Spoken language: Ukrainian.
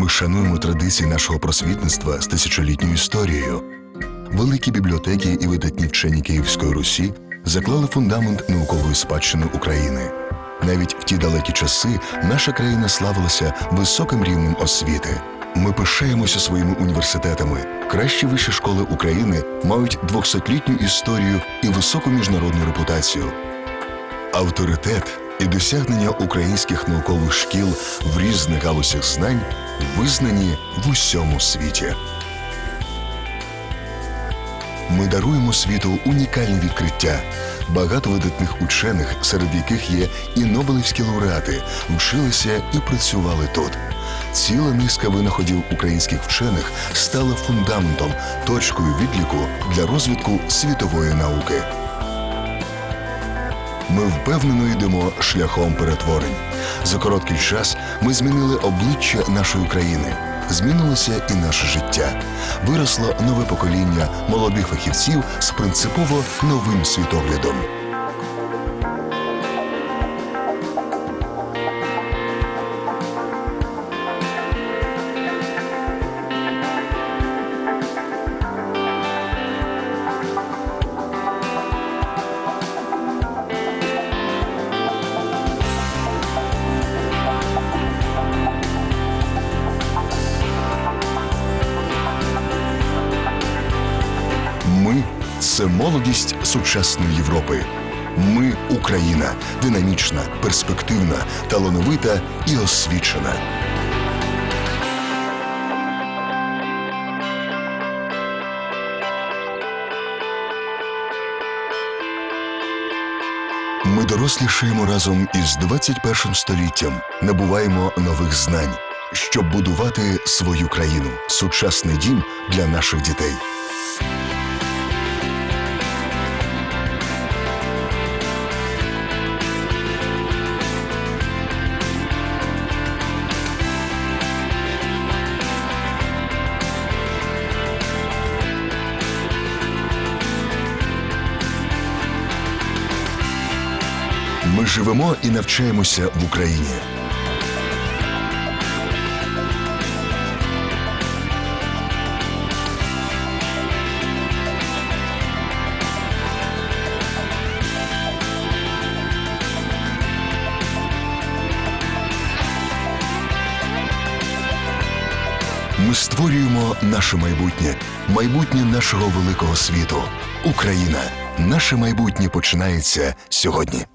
Ми шануємо традиції нашого просвітництва з тисячолітньою історією. Великі бібліотеки і видатні вчені Київської Русі заклали фундамент наукової спадщини України. Навіть в ті далекі часи наша країна славилася високим рівнем освіти. Ми пишаємося своїми університетами. Кращі вищі школи України мають 200-літню історію і високу міжнародну репутацію. Авторитет і досягнення українських наукових шкіл в різних галузях знань визнані в усьому світі. Ми даруємо світу унікальні відкриття. Багато видатних учених, серед яких є і Нобелівські лауреати, вчилися і працювали тут. Ціла низка винаходів українських вчених стала фундаментом, точкою відліку для розвитку світової науки. Ми впевнено йдемо шляхом перетворень. За короткий час ми змінили обличчя нашої країни. Змінилося і наше життя. Виросло нове покоління молодих фахівців з принципово новим світоглядом. Це молодість сучасної Європи. Ми Україна, динамічна, перспективна, талановита і освічена. Ми дорослішаємо разом із 21 століттям, набуваємо нових знань, щоб будувати свою країну, сучасний дім для наших дітей. Ми живемо і навчаємося в Україні. Ми створюємо наше майбутнє, майбутнє нашого великого світу. Україна. Наше майбутнє починається сьогодні.